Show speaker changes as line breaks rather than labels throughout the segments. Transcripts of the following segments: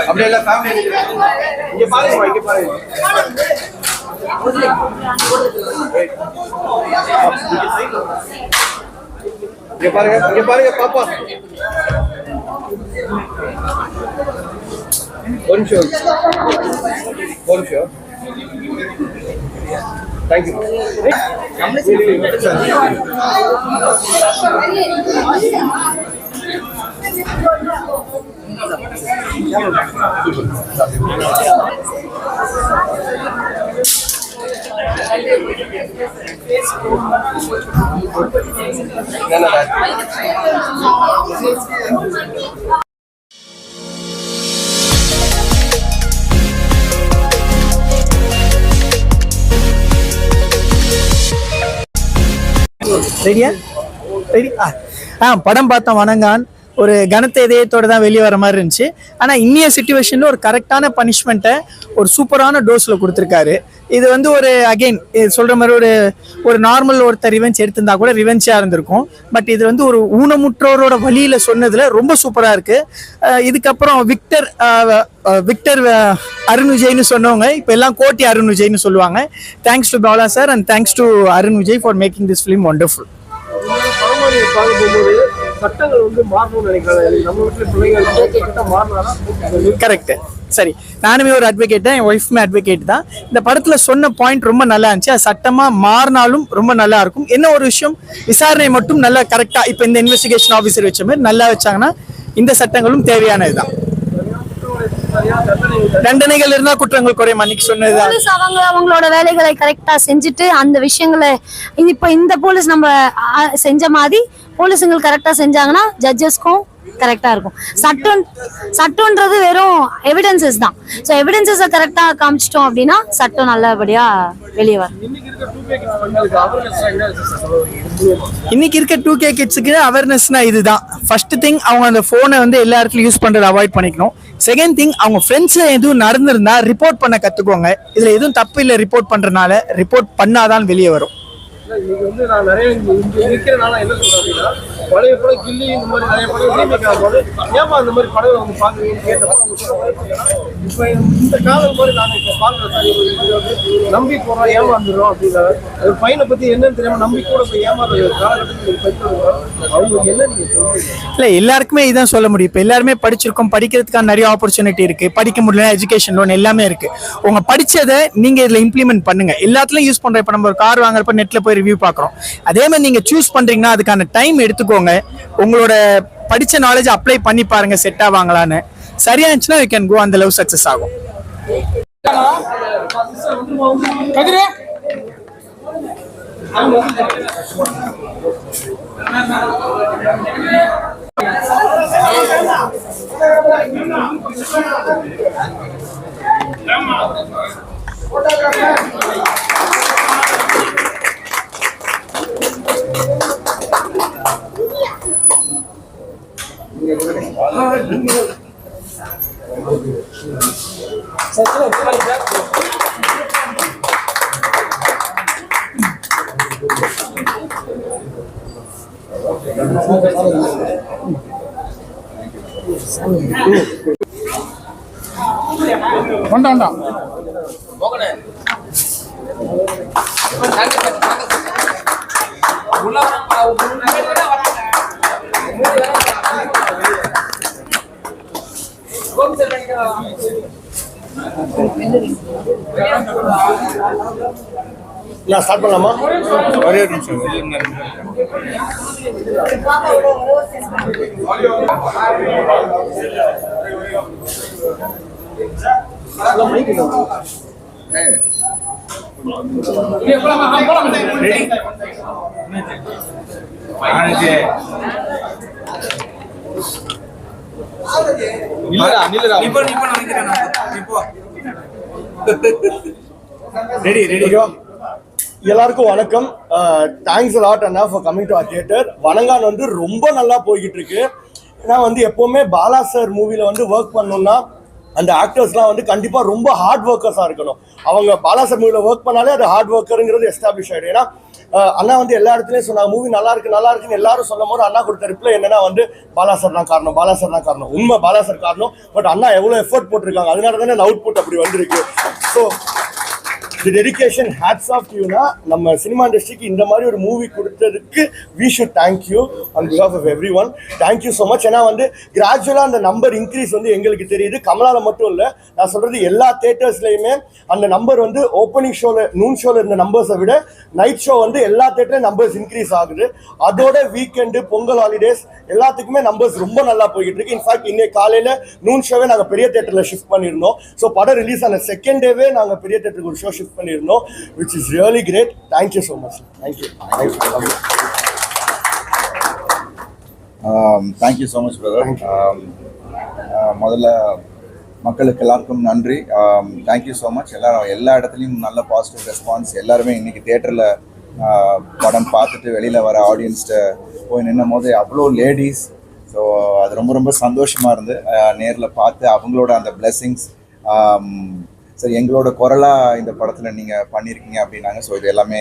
அப்படியே எல்லாம் ஃபேமிலி இங்க பாருங்க இங்க பாருங்க இங்க பாருங்க இங்க பாருங்க பாப்பா ஒரு நிமிஷம் ஒரு நிமிஷம் தேங்க்யூ
ரெடியா ரெடி ஆ. படம் பார்த்தோம் வணங்கான். ஒரு கனத்த இதயத்தோட தான் வெளியே வர மாதிரி இருந்துச்சு. ஆனால் இன்னிய சுச்சுவேஷனில் ஒரு கரெக்டான பனிஷ்மெண்ட்டை ஒரு சூப்பரான டோஸில் கொடுத்துருக்காரு. இது வந்து ஒரு அகைன் சொல்கிற மாதிரி ஒரு ஒரு நார்மல் ஒருத்தர் ரிவெஞ்ச் எடுத்திருந்தா கூட ரிவெஞ்சாக இருந்திருக்கும். பட் இது வந்து ஒரு ஊனமுற்றோரோட வழியில் சொன்னதில் ரொம்ப சூப்பராக இருக்குது இதுக்கப்புறம் விக்டர் விக்டர் அருண் விஜய்னு சொன்னவங்க இப்போ எல்லாம் கோட்டி அருண் விஜய்னு சொல்லுவாங்க. Thanks to Bala sir and thanks to Arun Vijay for making this film wonderful
சட்டங்கள் வந்து மாறணும்னு நினைக்கிறாங்க. நம்ம வீட்டுல பிள்ளைங்க சட்டம் மாறினாதான்
கரெக்ட் சரி. நானுமே ஒரு அட்வொகேட் தான். என் ஒய்ஃப்மே அட்வொகேட் தான். இந்த படத்துல சொன்ன பாயிண்ட் ரொம்ப நல்லா இருந்துச்சு. அது சட்டமா மாறினாலும் ரொம்ப நல்லா இருக்கும். என்ன ஒரு விஷயம்? விசாரணை மட்டும் நல்லா கரெக்டா இப்போ இந்த இன்வெஸ்டிகேஷன் ஆஃபீஸர் வச்ச மாதிரி நல்லா வச்சாங்கன்னா இந்த சட்டங்களும் தேவையானதுதான். தண்டனைகள் இருந்தா குற்றங்கள் குறையும்? அன்னைக்கு
சொன்னது அவங்க அவங்களோட வேலைகளை கரெக்டா செஞ்சுட்டு அந்த விஷயங்களை இப்ப இந்த போலீஸ் நம்ம செஞ்ச மாதிரி போலீஸுங்கள் கரெக்டா செஞ்சாங்கன்னா ஜட்ஜஸ்க்கும் கரெக்டா இருக்கும். சட்டம் சட்டம்ன்றது வெறும் எவிடன்சஸ் தான். ஸோ எவிடன்சஸை கரெக்டா காமிச்சிட்டோம் அப்படின்னா சட்டம் நல்லபடியா வெளியே வரும்.
இன்னைக்கு இருக்க டூ கே
கிட்ஸுக்கு அவேர்னஸ்னா இதுதான். ஃபர்ஸ்ட் திங் அவங்க அந்த ஃபோனை வந்து எல்லா இடத்துலையும் யூஸ் பண்ணுறது அவாய்ட் பண்ணிக்கணும். செகண்ட் திங் அவங்க ஃப்ரெண்ட்ஸில் எதுவும் நடந்திருந்தா ரிப்போர்ட் பண்ண கற்றுக்கோங்க இதில் எதுவும் தப்பு இல்லை ரிப்போர்ட் பண்ணுறனால ரிப்போர்ட் பண்ணாதான் வெளியே வரும்.
இன்னைக்கு பழைய படம் கில்லி இந்த மாதிரி நிறைய படம் ரீமேக் ஆகும்போது ஏமா அந்த மாதிரி படங்களை வந்து பார்க்குறீங்கன்னு கேட்டப்போ இப்ப இந்த காலம் மாதிரி நாங்கள் இப்போ பாக்குற சார் நம்பி போறோம் ஏமாந்துடுறோம் அப்படின்னா ஒரு பையனை பத்தி என்னன்னு தெரியாம நம்பி கூட போய் ஏமாறுற காலகட்டத்தில் பெற்றோர்கள் அவங்களுக்கு என்ன நீங்க
எல்லாருக்குமே இதான் சொல்ல முடியும். இப்போ எல்லாருமே படிச்சிருக்கோம். படிக்கிறதுக்கான நிறைய ஆப்பர்ச்சுனிட்டி இருக்கு. படிக்க முடியல எஜுகேஷன் லோன் எல்லாமே இருக்கு. உங்க படிச்சதை நீங்க இதுல இம்ப்ளிமெண்ட் பண்ணுங்க. எல்லாத்துலயும் யூஸ் பண்ற இப்ப நம்ம ஒரு கார் வாங்குறப்ப நெட்ல போய் ரிவ்யூ பாக்குறோம் அதே மாதிரி நீங்க சூஸ் பண்றீங்கன்னா அதுக்கான டைம் எடுத்துக்கோ. எடுத்துக்கோங்க உங்களோட படிச்ச நாலேஜ் அப்ளை பண்ணி பாருங்க செட் ஆவாங்களான்னு சரியா இருந்துச்சுன்னா யூ கேன் கோ அந்த லவ் சக்சஸ் ஆகும். வேண்டாம் வேண்டாம் Thank.
நான் ஸ்டார்ட் பண்ணலாமா?
ஒரே ஒரு நிமிஷம் ரெடி இப்போ இப்போ. இப்போ ரெடி ரெடி
எல்லாருக்கும் வணக்கம். Thanks lot Anna for coming to a theatre Vanangaan வந்து ரொம்ப நல்லா போய்கிட்டு இருக்கு ஏன்னா வந்து எப்போவுமே பாலா சார் மூவியில் வந்து ஒர்க் பண்ணோம்னா அந்த ஆக்டர்ஸ்லாம் வந்து கண்டிப்பாக ரொம்ப ஹார்ட் ஒர்க்கர்ஸாக இருக்கணும். அவங்க பாலாசர் மூவியில் ஒர்க் பண்ணாலே அது ஹார்ட் ஒர்க்கருங்கிறது எஸ்டாப்ளிஷ் ஆகிடும் ஏன்னா அண்ணா வந்து எல்லா இடத்துலையும் சொன்னாங்க மூவி நல்லா இருக்கு நல்லா இருக்குன்னு எல்லாரும் சொல்லும் போது அண்ணா கொடுத்த ரிப்ளை என்னன்னா வந்து பாலாசர் தான் காரணம் பாலாசர் தான் காரணம். உண்மை பாலா சார் காரணம். பட் அண்ணா எவ்வளோ எஃபர்ட் போட்டிருக்காங்க. அதனால தானே அவுட் புட் அப்படி வந்திருக்கு. So the dedication hats off யூனா நம்ம சினிமா இண்டஸ்ட்ரிக்கு இந்த மாதிரி ஒரு மூவி கொடுத்ததுக்கு we should thank you on because of of everyone thank you so much ஏன்னா வந்து கிராஜுவலாக அந்த நம்பர் இன்க்ரீஸ் வந்து எங்களுக்கு தெரியுது. கமலால மட்டும் இல்லை நான் சொல்கிறது எல்லா தேட்டர்ஸ்லையுமே அந்த நம்பர் வந்து ஓப்பனிங் ஷோவில் நூன் ஷோவில் இருந்த நம்பர்ஸை விட நைட் ஷோ வந்து எல்லா தேட்டர்லையும் நம்பர்ஸ் இன்க்ரீஸ் ஆகுது. அதோட வீக்கெண்டு பொங்கல் ஹாலிடேஸ் எல்லாத்துக்குமே நம்பர்ஸ் ரொம்ப நல்லா போய்கிட்டு இருக்கு. இன்ஃபேக்ட் இன்னைக்கு காலையில் நூன் ஷோவே நாங்கள் பெரிய தேட்டரில் ஷிஃப்ட் பண்ணியிருந்தோம். ஸோ படம் ரிலீஸ் ஆன செகண்ட் டேவே நாங்கள் பெரிய தேட்டருக்கு ஒரு ஷோ ஷிஃப்ட் பண்ணியிருந்தோம் which is really great thank you so much thank you thank you
thank you so much brother முதல்ல மக்களுக்கு எல்லாருக்கும் நன்றி. தேங்க்யூ ஸோ மச் எல்லாரும் எல்லா இடத்துலையும் நல்ல பாசிட்டிவ் ரெஸ்பான்ஸ் எல்லாருமே இன்னைக்கு தேட்டரில் படம் பார்த்துட்டு வெளியில் வர ஆடியன்ஸ்கிட்ட போய் நின்னும் போது அவ்வளோ லேடிஸ் ஸோ அது ரொம்ப ரொம்ப சந்தோஷமாக இருந்து நேரில் பார்த்து அவங்களோட அந்த பிளெஸ்ஸிங்ஸ் சரி எங்களோட குரலாக இந்த படத்தில் நீங்கள் பண்ணியிருக்கீங்க அப்படின்னாங்க. ஸோ இது எல்லாமே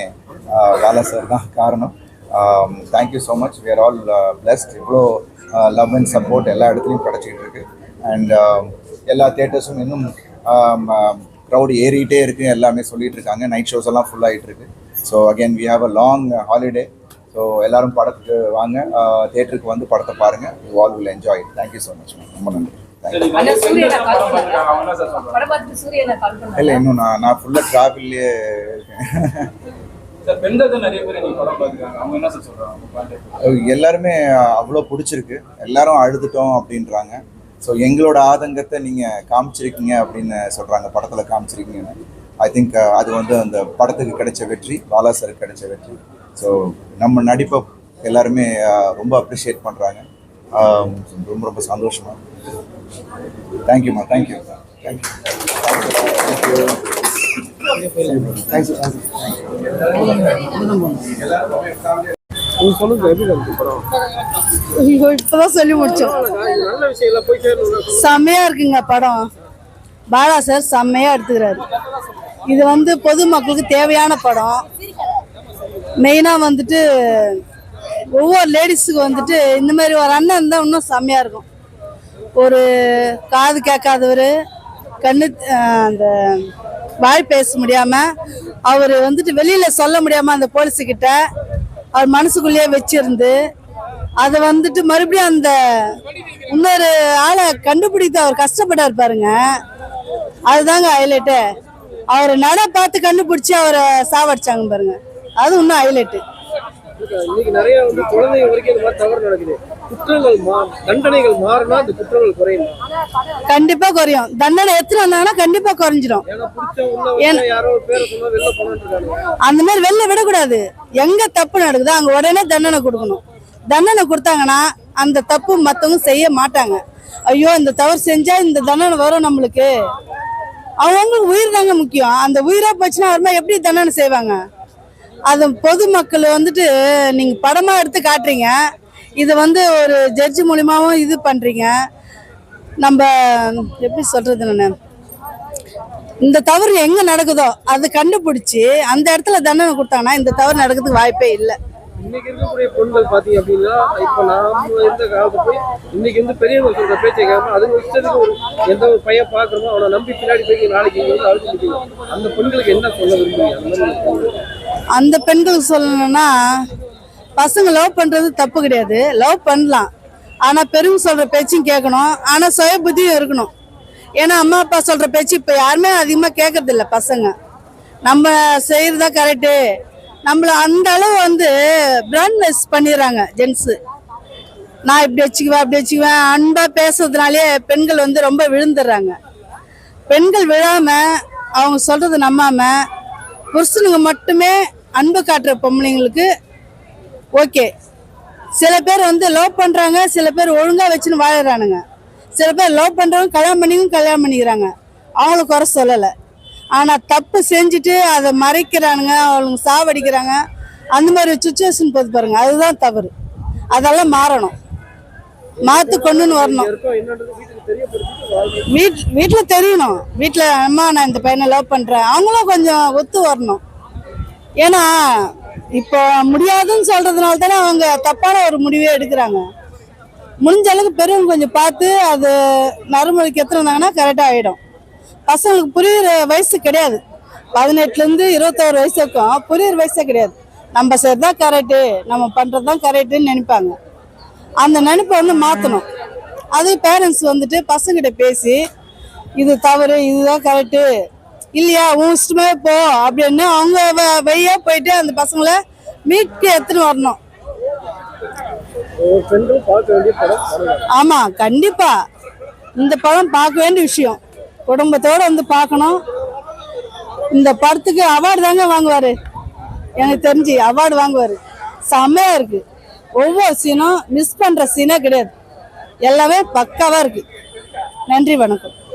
வேலை சார் தான் காரணம். Thank you so much we are all blessed இவ்வளோ லவ் அண்ட் சப்போர்ட் எல்லா இடத்துலையும் கிடச்சிக்கிட்டு இருக்கு. அண்ட் எல்லா தேட்டர்ஸும் இன்னும் க்ரௌடு ஏறிட்டே இருக்கு. எல்லாமே சொல்லிட்டு இருக்காங்க. நைட் ஷோஸ் எல்லாம் ஃபுல் ஆகிட்டு இருக்கு. So again we have a long holiday so எல்லாரும் படத்துக்கு வாங்க. தேட்டருக்கு வந்து படத்தை பாருங்கள் you all will enjoy thank you so much ரொம்ப நன்றி. இல்லை இன்னும் நான் நான் ஃபுல்லாக ட்ராவல்லே
சார் சார்
எல்லாருமே அவ்வளோ பிடிச்சிருக்கு. எல்லாரும் அழுதுட்டோம் அப்படின்றாங்க. ஸோ எங்களோட ஆதங்கத்தை நீங்கள் காமிச்சிருக்கீங்க அப்படின்னு சொல்கிறாங்க படத்தில் காமிச்சிருக்கீங்கன்னு. ஐ திங்க் அது வந்து அந்த படத்துக்கு கிடைச்ச வெற்றி பாலா சாருக்கு கிடைச்ச வெற்றி. ஸோ நம்ம நடிப்பை எல்லாருமே அஹ், ரொம்ப அப்ரிஷியேட் பண்ணுறாங்க ரொம்ப ரொம்ப சந்தோஷமா. தேங்க்யூம்மா தேங்க்யூ தேங்க்யூ
நீங்க சொல்லுங்க எப்படி இருக்கு படம்
ஐயோ இப்பதான் சொல்லி முடிச்சோம்.
நல்ல விஷயம் போய் சேரணும்
செம்மையா இருக்குங்க படம். பாலா சார் செம்மையா எடுத்துக்கிறாரு. இது வந்து பொதுமக்களுக்கு தேவையான படம். மெயினா வந்துட்டு ஒவ்வொரு லேடிஸுக்கு வந்துட்டு இந்த மாதிரி ஒரு அண்ணன் இருந்தால் இன்னும் செம்மையா இருக்கும். ஒரு காது கேட்காதவர் கண்ணு அந்த வாய் பேச முடியாமல் அவர் வந்துட்டு வெளியில் சொல்ல முடியாமல் அந்த போலீஸுக்கிட்ட அவர் மனசுக்குள்ளேயே வச்சிருந்து அதை வந்துட்டு மறுபடியும் அந்த இன்னொரு ஆளை கண்டுபிடித்து அவர் கஷ்டப்பட்டாரு பாருங்க. அதுதாங்க ஹைலைட்டு அவர் நட பார்த்து கண்டுபிடிச்சி அவரை சாவடிச்சாங்க பாருங்க. அது இன்னும் ஹைலைட்டு
இன்னைக்கு நிறைய வந்து குழந்தைங்க வரைக்கும் இந்த மாதிரி தவறு நடக்குது. குற்றங்கள் தண்டனைகள் மாறினா இந்த குற்றங்கள் குறையும்.
கண்டிப்பா குறையும். தண்டனை எடுத்துட்டு வந்தாங்கன்னா கண்டிப்பா
இருக்காங்க
அந்த மாதிரி வெளில விடக்கூடாது. எங்க தப்பு நடக்குதோ அங்க உடனே தண்டனை கொடுக்கணும். தண்டனை கொடுத்தாங்கன்னா அந்த தப்பு மத்தவங்க செய்ய மாட்டாங்க. ஐயோ இந்த தவறு செஞ்சா இந்த தண்டனை வரும் நம்மளுக்கு. அவங்களுக்கு உயிர் தாங்க முக்கியம். அந்த உயிரா போச்சுன்னா வருமா எப்படி தண்டனை செய்வாங்க? அது பொதுமக்கள் வந்துட்டு நீங்க படமா எடுத்து காட்டுறீங்க. இது வந்து ஒரு ஜட்ஜி மூலியமாவும் இது பண்றீங்க. நம்ம எப்படி சொல்றது நான்? இந்த தவறு எங்க நடக்குதோ அதை கண்டுபிடிச்சி அந்த இடத்துல தண்டனை கொடுத்தாங்கன்னா இந்த தவறு நடக்கிறதுக்கு வாய்ப்பே இல்லை.
இன்னைக்கு இருக்கக்கூடிய பொண்கள் பாத்தீங்க அப்படின்னா இப்ப நாம இருந்த காலத்து போய் இன்னைக்கு வந்து பெரியவங்க சொல்ற பேச்சை கேட்காம அதுங்க இஷ்டத்துக்கு ஒரு எந்த ஒரு பையன் பாக்குறோமோ அவனை நம்பி பின்னாடி போய் நாளைக்கு இங்க வந்து அழுத்து முடியும் அந்த பெண்களுக்கு என்ன சொல்ல விரும்புறீங்க? அந்த மாதிரி
அந்த பெண்கள் சொல்லணும்னா பசங்க லவ் பண்றது தப்பு கிடையாது. லவ் பண்ணலாம். ஆனா பெருமை சொல்ற பேச்சும் கேட்கணும். ஆனா சுய புத்தியும் இருக்கணும். ஏன்னா அம்மா அப்பா சொல்ற பேச்சு இப்ப யாருமே அதிகமா கேட்கறதில்ல பசங்க. நம்ம செய்யறதா கரெக்டு நம்மள அந்த அளவு வந்து பிராண்ட்னஸ் பண்ணிடுறாங்க ஜென்ஸு நான் இப்படி வச்சுக்குவேன் அப்படி வச்சுக்குவேன். அன்பா பேசுறதுனாலே பெண்கள் வந்து ரொம்ப விழுந்துடுறாங்க. பெண்கள் விழாம அவங்க சொல்றது நம்பாமல் புருஷனுங்க மட்டுமே அன்பு காட்டுற பொம்பளைங்களுக்கு ஓகே. சில பேர் வந்து லவ் பண்ணுறாங்க சில பேர் ஒழுங்காக வச்சுன்னு வாழறானுங்க. சில பேர் லவ் பண்ணுறவங்க கல்யாணம் பண்ணியும் கல்யாணம் பண்ணிக்கிறாங்க. அவங்கள குறை சொல்லலை. ஆனால் தப்பு செஞ்சுட்டு அதை மறைக்கிறானுங்க அவளுங்க சாவடிக்கிறாங்க. அந்த மாதிரி சுச்சுவேஷன் போது பாருங்க. அதுதான் தவறு. அதெல்லாம் மாறணும். மாற்று கொண்டுன்னு வரணும். வீட் வீட்டில் தெரியணும். வீட்டில் அம்மா நான் இந்த பையனை லவ் பண்ணுறேன் அவங்களும் கொஞ்சம் ஒத்து வரணும். ஏன்னா இப்போ முடியாதுன்னு சொல்கிறதுனால தானே அவங்க தப்பான ஒரு முடிவே எடுக்கிறாங்க. முடிஞ்ச அளவுக்கு பெரும் கொஞ்சம் பார்த்து அது நறுமுறைக்கு எடுத்துருந்தாங்கன்னா கரெக்டாக ஆகிடும் பசங்களுக்கு புரியுற வயசு கிடையாது. பதினெட்டுலேருந்து இருபத்தோரு வயசு இருக்கும் புரியுற வயசே கிடையாது. நம்ம செய்கிறது கரெக்டு நம்ம பண்ணுறது தான் கரெக்டுன்னு நினைப்பாங்க. அந்த நினைப்பை வந்து மாற்றணும் அது பேரண்ட்ஸ் வந்துட்டு பசங்கிட்ட பேசி இது தவறு இதுதான் கரெக்டு இல்லையா உன் இஷ்டமே போ அப்படின்னு அவங்க வ- வழியா போயிட்டு அந்த பசங்களை மீட்கு எடுத்துன்னு வரணும். ஆமா கண்டிப்பா. இந்த படம் பார்க்க வேண்டிய விஷயம். குடும்பத்தோட வந்து பார்க்கணும். இந்த படத்துக்கு அவார்டு தாங்க வாங்குவாரு. எனக்கு தெரிஞ்சு அவார்டு வாங்குவாரு. செம்மையா இருக்கு. ஒவ்வொரு சீனும் மிஸ் பண்ற சீனே கிடையாது. எல்லாமே பக்காவா இருக்கு. நன்றி வணக்கம்.